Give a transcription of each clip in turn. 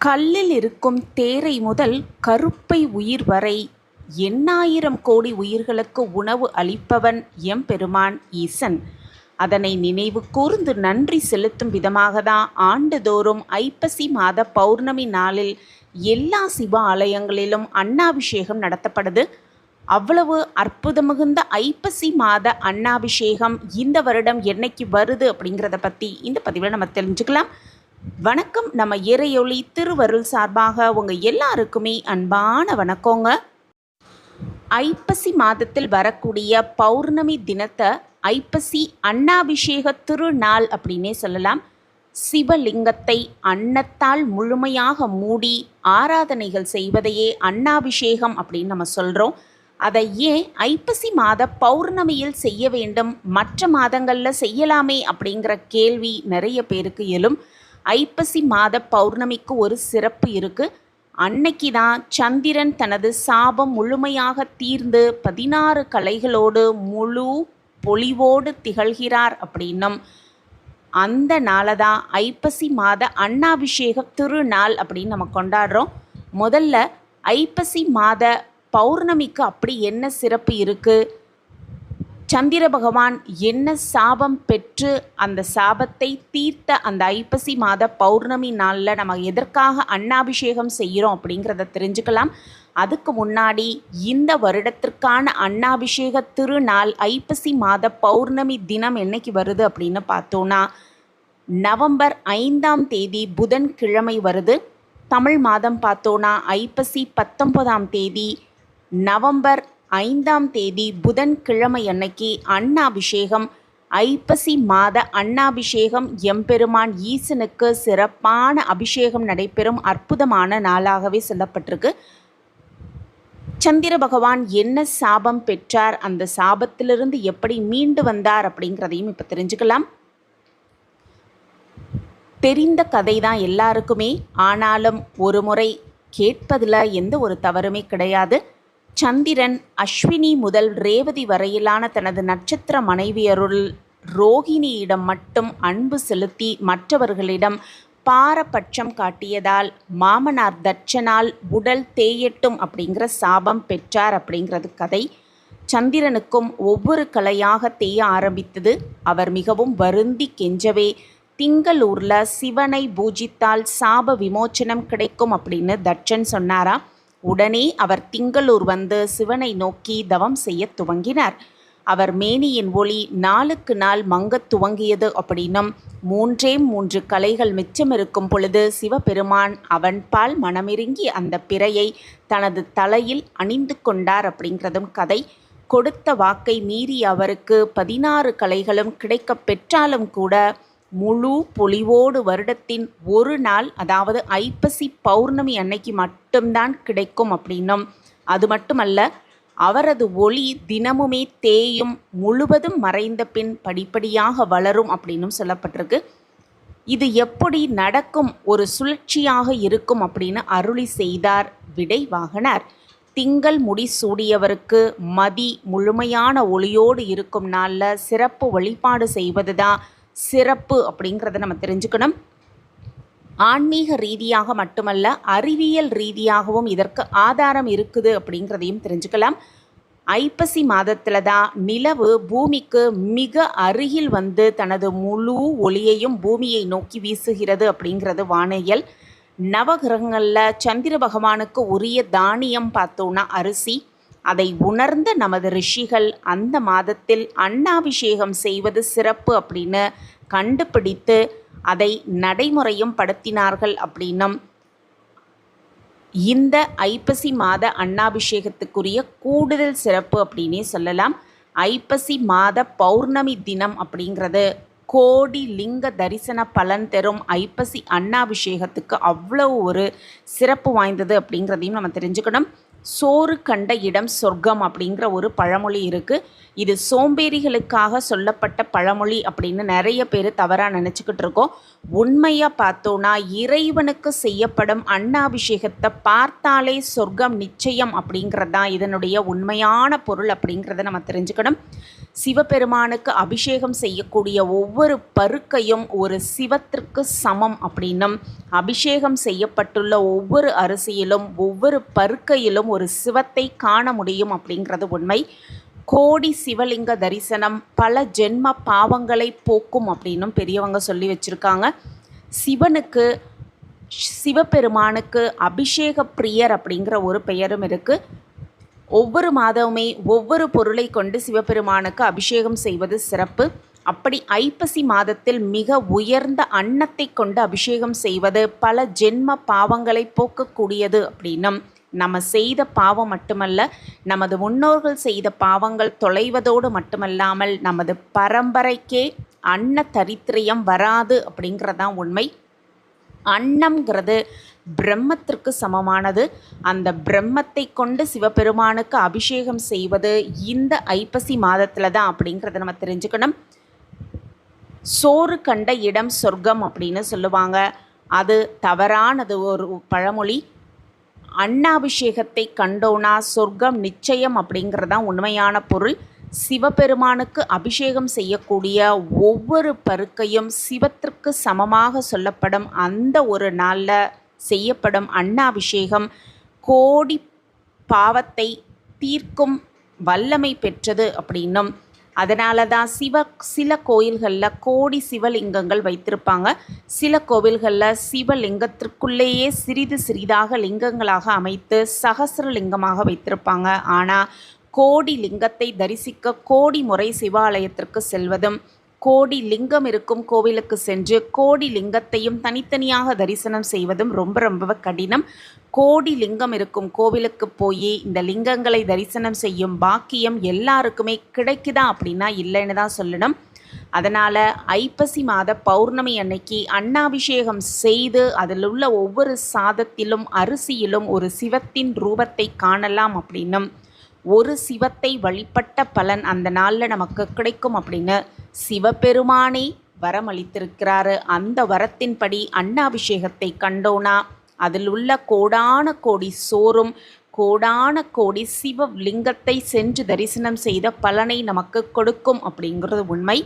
கல்லில் இருக்கும் தேரை முதல் கருப்பை உயிர் வரை எண்ணாயிரம் கோடி உயிர்களுக்கு உணவு அளிப்பவன் எம்பெருமான் ஈசன். அதனை நினைவு கூர்ந்து நன்றி செலுத்தும் விதமாக தான் ஆண்டுதோறும் ஐப்பசி மாத பௌர்ணமி நாளில் எல்லா சிவ ஆலயங்களிலும் அன்னாபிஷேகம் நடத்தப்படுது. அவ்வளவு அற்புதம் மிகுந்த ஐப்பசி மாத அன்னாபிஷேகம் இந்த வருடம் என்னைக்கு வருது அப்படிங்கிறத பற்றி இந்த பதிவில் நம்ம தெரிஞ்சுக்கலாம். வணக்கம். நம்ம இறையொளி திருவருள் சார்பாக உங்கள் எல்லாருக்குமே அன்பான வணக்கங்க. ஐப்பசி மாதத்தில் வரக்கூடிய பௌர்ணமி தினத்தை ஐப்பசி அன்னாபிஷேக திருநாள் அப்படின்னே சொல்லலாம். சிவலிங்கத்தை அன்னத்தால் முழுமையாக மூடி ஆராதனைகள் செய்வதையே அன்னாபிஷேகம் அப்படின்னு நம்ம சொல்கிறோம் அதை ஏன் ஐப்பசி மாத பௌர்ணமியில் செய்ய வேண்டும்? மற்ற மாதங்களில் செய்யலாமே அப்படிங்கிற கேள்வி நிறைய பேருக்கு எழும். ஐப்பசி மாத பௌர்ணமிக்கு ஒரு சிறப்பு இருக்குது அன்னைக்கு தான் சந்திரன் தனது சாபம் முழுமையாக தீர்ந்து பதினாறு கலைகளோடு முழு பொலிவோடு திகழ்கிறார் அப்படின்னும். அந்த நாளை தான் ஐப்பசி மாத அன்னாபிஷேக திருநாள் அப்படின்னு நம்ம கொண்டாடுறோம். முதல்ல ஐப்பசி மாத பௌர்ணமிக்கு அப்படி என்ன சிறப்பு இருக்குது சந்திர பகவான் என்ன சாபம் பெற்று அந்த சாபத்தை தீர்த்த அந்த ஐப்பசி மாத பௌர்ணமி நாளில் நம்ம எதற்காக அன்னாபிஷேகம் செய்கிறோம் அப்படிங்கிறத தெரிஞ்சுக்கலாம். அதுக்கு முன்னாடி இந்த வருடத்திற்கான அன்னாபிஷேக திருநாள் ஐப்பசி மாத பௌர்ணமி தினம் என்னைக்கு வருது அப்படின்னு பார்த்தோன்னா நவம்பர் ஐந்தாம் தேதி புதன்கிழமை வருது. தமிழ் மாதம் பார்த்தோன்னா ஐப்பசி பத்தொன்பதாம் தேதி நவம்பர் ஐந்தாம் தேதி புதன்கிழமை அன்னைக்கு அன்னாபிஷேகம் ஐப்பசி மாத அன்னாபிஷேகம் எம்பெருமான் ஈசனுக்கு சிறப்பான அபிஷேகம் நடைபெறும் அற்புதமான நாளாகவே சொல்லப்பட்டிருக்கு. சந்திர பகவான் என்ன சாபம் பெற்றார் அந்த சாபத்திலிருந்து எப்படி மீண்டு வந்தார் அப்படிங்கிறதையும் இப்போ தெரிஞ்சுக்கலாம். தெரிந்த கதை தான் எல்லாருக்குமே ஆனாலும் ஒரு முறை கேட்பதில் எந்த ஒரு தவறுமே கிடையாது. சந்திரன் அஸ்வினி முதல் ரேவதி வரையிலான தனது நட்சத்திர மனைவியருள் ரோகிணியிடம் மட்டும் அன்பு செலுத்தி மற்றவர்களிடம் பாரபட்சம் காட்டியதால் மாமனார் தட்சனால் உடல் தேயட்டும் அப்படிங்கிற சாபம் பெற்றார் அப்படிங்கிறது கதை. சந்திரனுக்கும் ஒவ்வொரு கலையாக தேய ஆரம்பித்தது. அவர் மிகவும் வருந்தி கெஞ்சவே திங்களூரில் சிவனை பூஜித்தால் சாப விமோச்சனம் கிடைக்கும் அப்படின்னு தட்சன் சொன்னாரா? உடனே அவர் திங்களூர் வந்து சிவனை நோக்கி தவம் செய்ய துவங்கினார். அவர் மேனியின் ஒளி நாளுக்கு நாள் மங்கத் துவங்கியது அப்படின்னும் மூன்றே மூன்று கலைகள் மிச்சமிருக்கும் பொழுது சிவபெருமான் அவன் பால் மனமிருங்கி அந்த பிறையை தனது தலையில் அணிந்து கொண்டார் அப்படிங்கிறதும் கதை. கொடுத்த வாக்கை மீறி அவருக்கு பதினாறு கலைகளும் கிடைக்கப் பெற்றாலும் கூட முழு பொலிவோடு வருடத்தின் ஒரு நாள் அதாவது ஐப்பசி பௌர்ணமி அன்னைக்கு மட்டும்தான் கிடைக்கும் அப்படின்னும். அது மட்டுமல்ல அவரது ஒளி தினமுமே தேயும் முழுவதும் மறைந்த பின் படிப்படியாக வளரும் அப்படின்னும் சொல்லப்பட்டிருக்கு. இது எப்படி நடக்கும் ஒரு சுழற்சியாக இருக்கும் அப்படின்னு அருளி செய்தார் விடை வாகனார். திங்கள் முடி சூடியவருக்கு மதி முழுமையான ஒளியோடு இருக்கும் நாளில் சிறப்பு வழிபாடு செய்வது தான் சிறப்பு அப்படிங்கிறத நம்ம தெரிஞ்சுக்கணும். ஆன்மீக ரீதியாக மட்டுமல்ல அறிவியல் ரீதியாகவும் இதற்கு ஆதாரம் இருக்குது அப்படிங்கிறதையும் தெரிஞ்சுக்கலாம். ஐப்பசி மாதத்தில் தான் நிலவு பூமிக்கு மிக அருகில் வந்து தனது முழு ஒளியையும் பூமியை நோக்கி வீசுகிறது அப்படிங்கிறது வானியல். நவகிரகங்களில் சந்திர பகவானுக்கு உரிய தானியம் பார்த்தோன்னா அரிசி. அதை உணர்ந்த நமது ரிஷிகள் அந்த மாதத்தில் அன்னாபிஷேகம் செய்வது சிறப்பு அப்படின்னு கண்டுபிடித்து அதை நடைமுறையும் படுத்தினார்கள் அப்படின்னும். இந்த ஐப்பசி மாத அன்னாபிஷேகத்துக்குரிய கூடுதல் சிறப்பு அப்படின்னே சொல்லலாம். ஐப்பசி மாத பௌர்ணமி தினம் அப்படிங்கிறது கோடி லிங்க தரிசன பலன் தரும் ஐப்பசி அன்னாபிஷேகத்துக்கு அவ்வளோ ஒரு சிறப்பு வாய்ந்தது அப்படிங்கிறதையும் நம்ம தெரிஞ்சுக்கணும். சோறு கண்ட இடம் சொர்க்கம் அப்படிங்கிற ஒரு பழமொழி இருக்குது இது சோம்பேறிகளுக்காக சொல்லப்பட்ட பழமொழி அப்படின்னு நிறைய பேர் தவறாக நினச்சிக்கிட்டு இருக்கோம். உண்மையாக பார்த்தோன்னா இறைவனுக்கு செய்யப்படும் அன்னாபிஷேகத்தை பார்த்தாலே சொர்க்கம் நிச்சயம் அப்படிங்கிறது தான் இதனுடைய உண்மையான பொருள் அப்படிங்கிறத நம்ம தெரிஞ்சுக்கணும். சிவபெருமானுக்கு அபிஷேகம் செய்யக்கூடிய ஒவ்வொரு பருக்கையும் ஒரு சிவத்திற்கு சமம் அப்படின்னும். அபிஷேகம் செய்யப்பட்டுள்ள ஒவ்வொரு அரிசியிலும் ஒவ்வொரு பருக்கையிலும் ஒரு சிவத்தை காண முடியும் அப்படிங்கிறது உண்மை. கோடி சிவலிங்க தரிசனம் பல ஜென்ம பாவங்களை போக்கும் அப்படின்னும் பெரியவங்க சொல்லி வச்சுருக்காங்க. சிவனுக்கு சிவபெருமானுக்கு அபிஷேக பிரியர் அப்படிங்கிற ஒரு பெயரும் இருக்குது ஒவ்வொரு மாதமுமே ஒவ்வொரு பொருளை கொண்டு சிவபெருமானுக்கு அபிஷேகம் செய்வது சிறப்பு. அப்படி ஐப்பசி மாதத்தில் மிக உயர்ந்த அன்னத்தை கொண்டு அபிஷேகம் செய்வது பல ஜென்ம பாவங்களை போக்கக்கூடியது அப்படின்னும். நம்ம செய்த பாவம் மட்டுமல்ல நமது முன்னோர்கள் செய்த பாவங்கள் தொலைவதோடு மட்டுமல்லாமல் நமது பரம்பரைக்கே அன்ன தரித்திரியம் வராது அப்படிங்கிறதான் உண்மை. அன்னம்ங்கிறது பிரம்மத்திற்கு சமமானது. அந்த பிரம்மத்தை கொண்டு சிவபெருமானுக்கு அபிஷேகம் செய்வது இந்த ஐப்பசி மாதத்தில் தான் அப்படிங்கிறத நம்ம தெரிஞ்சுக்கணும். சோறு கண்ட இடம் சொர்க்கம் அப்படின்னு சொல்லுவாங்க. அது தவறானது ஒரு பழமொழி. அன்னாபிஷேகத்தை கண்டோனா சொர்க்கம் நிச்சயம் அப்படிங்கிறதான் உண்மையான பொருள். சிவபெருமானுக்கு அபிஷேகம் செய்யக்கூடிய ஒவ்வொரு பருக்கையும் சிவத்திற்கு சமமாக சொல்லப்படும் அந்த ஒரு நாளில் செய்யப்படும் அன்னாபிஷேகம் கோடி பாவத்தை தீர்க்கும் வல்லமை பெற்றது அப்படின்னும். அதனால தான் சிவ சில கோயில்களில் கோடி சிவலிங்கங்கள் வைத்திருப்பாங்க. சில கோவில்களில் சிவலிங்கத்திற்குள்ளேயே சிறிது சிறிதாக லிங்கங்களாக அமைத்து சகசிரலிங்கமாக வைத்திருப்பாங்க. ஆனால் கோடி லிங்கத்தை தரிசிக்க கோடி முறை சிவாலயத்திற்கு செல்வதும் கோடி லிங்கம் இருக்கும் கோவிலுக்கு சென்று கோடி லிங்கத்தையும் தனித்தனியாக தரிசனம் செய்வதும் ரொம்ப ரொம்ப கடினம். கோடி லிங்கம் இருக்கும் கோவிலுக்கு போய் இந்த லிங்கங்களை தரிசனம் செய்யும் பாக்கியம் எல்லாருக்குமே கிடைக்குதா அப்படின்னா இல்லைன்னு தான் சொல்லணும். அதனால் ஐப்பசி மாத பௌர்ணமி அன்னைக்கு அன்னாபிஷேகம் செய்து அதில் உள்ள ஒவ்வொரு சாதத்திலும் அரிசியிலும் ஒரு சிவத்தின் ரூபத்தை காணலாம் அப்படின்னும். ஒரு சிவத்தை வழிபட்ட பலன் அந்த நாளில் நமக்கு கிடைக்கும் அப்படின்னு சிவபெருமானே வரம் அளித்திருக்கிறாரு அந்த வரத்தின்படி அன்னாபிஷேகத்தை கண்டோனா அதில் உள்ள கோடான கோடி சோறும் கோடான கோடி சிவ லிங்கத்தை சென்று தரிசனம் செய்த பலனை நமக்கு கொடுக்கும் அப்படிங்கிறது உண்மை.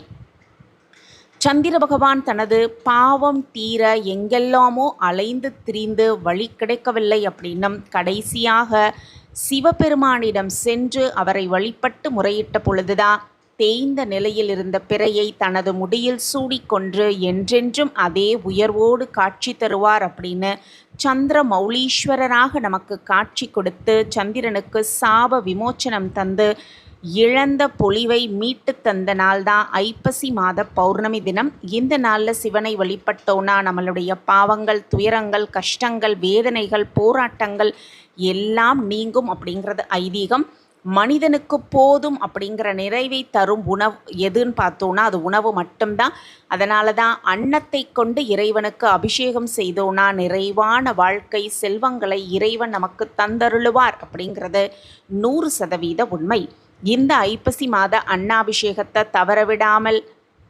சந்திர பகவான் தனது பாவம் தீர எங்கெல்லாமோ அலைந்து திரிந்து வழி கிடைக்கவில்லை அப்படின்னும் கடைசியாக சிவபெருமானிடம் சென்று அவரை வழிபட்டு முறையிட்ட பொழுதுதான் தேய்ந்த நிலையில் இருந்த பிறையை தனது முடியில் சூடிக்கொன்று என்றென்றும் அதே உயர்வோடு காட்சி தருவார் அப்படின்னு சந்திர மௌலீஸ்வரராக நமக்கு காட்சி கொடுத்து சந்திரனுக்கு சாப விமோச்சனம் தந்து இழந்த பொலிவை மீட்டு தந்த நாள் தான் ஐப்பசி மாத பௌர்ணமி தினம். இந்த நாளில் சிவனை வழிபட்டோன்னா நம்மளுடைய பாவங்கள் துயரங்கள் கஷ்டங்கள் வேதனைகள் போராட்டங்கள் எல்லாம் நீங்கும் அப்படிங்கிறது ஐதீகம். மனிதனுக்கு போதும் அப்படிங்கிற நிறைவை தரும் உணவு எதுன்னு பார்த்தோன்னா அது உணவு மட்டும்தான் அதனால தான் அன்னத்தை கொண்டு இறைவனுக்கு அபிஷேகம் செய்தோன்னா நிறைவான வாழ்க்கை செல்வங்களை இறைவன் நமக்கு தந்தருளுவார் அப்படிங்கிறது நூறு சதவீத உண்மை. இந்த ஐப்பசி மாத அன்னாபிஷேகத்தை தவறவிடாமல்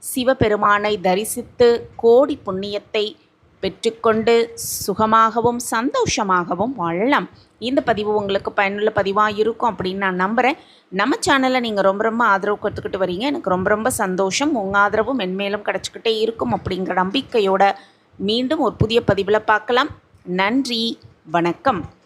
சிவபெருமானை தரிசித்து கோடி புண்ணியத்தை பெற்றுக்கொண்டு சுகமாகவும் சந்தோஷமாகவும் வாழலாம். இந்த பதிவு உங்களுக்கு பயனுள்ள பதிவாக இருக்கும் அப்படின்னு நான் நம்புகிறேன் நம்ம சேனலை நீங்கள் ரொம்ப ரொம்ப ஆதரவு கொடுத்துக்கிட்டு வரீங்க. எனக்கு ரொம்ப ரொம்ப சந்தோஷம். உங்கள் ஆதரவும் மென்மேலும் கிடச்சிக்கிட்டே இருக்கும் அப்படிங்கிற நம்பிக்கையோட மீண்டும் ஒரு புதிய பதிவில் பார்க்கலாம். நன்றி. வணக்கம்.